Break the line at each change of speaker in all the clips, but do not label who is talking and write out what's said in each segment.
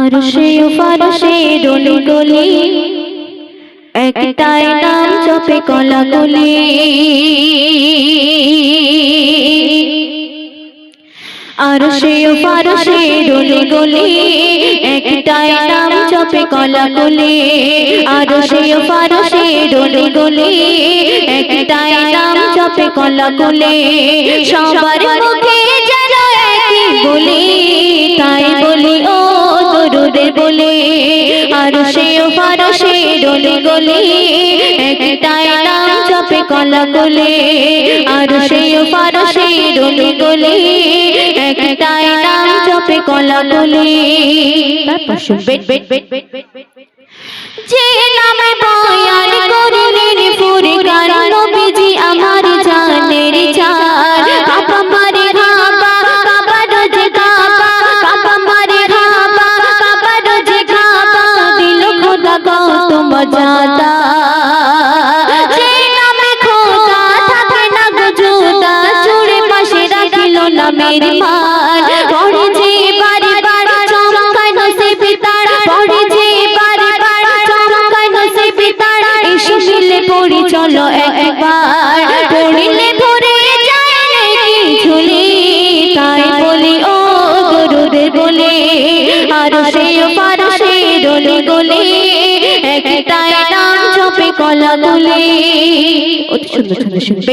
আর সে ফারসে ডলি গলি একটাই নাম চপে কলা গলি আর সে ফারসে ডলি গলি একটাই নাম চপে কলা গলি আর সে ফারসে ডলি গলি একটাই নাম চপে কলা গলি সবার মুখে যেন একই বলি। আর সে পারসে ডলি গলি একটাই নাম চপে কলা গলি আর সে পারসে ডলি গলি একটাই নাম চপে কলা গলি তারপর শুনবে। যে নামে বয়ান নামের মান পড়ে যে বারে বারে চমকায় নসিবে তার পড়ে যে বারে বারে চমকায় নসিবে তার এসো মিলে পড়ি চলো একবার পড়িলে যায় ঝুলি তাই বলি ও গুরুদের বলে আর সে পার সে ডলে গলে একটাই নাম জপে কলা বলে অতি সুন্দর সুন্দর শুনবে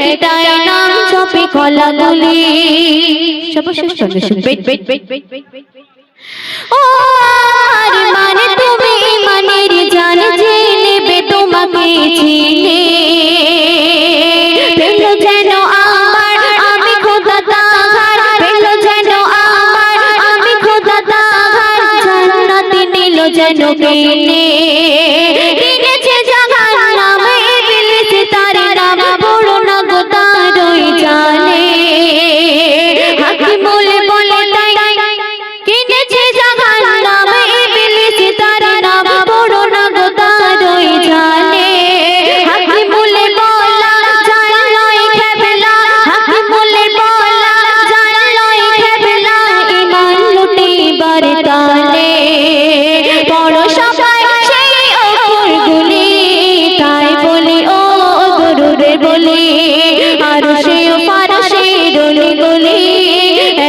একটাই নাম চপে কলা গলি সর্বশেষ সঙ্গে শুনবে ও আর মানে তুমি ইমানের জান যে তোমাকে চিনে পেল যেন আমার আমি খোদা তাহার পেল যেন আমার আমি খোদা তাহার জান্নাতে নিল যেন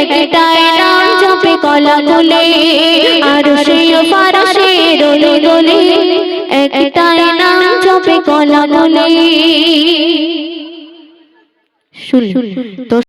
একটাই নাম জপে কলা তুলে আর সেই পারসে দোলে দোলে একটাই নাম জপে কলা তুলে শুন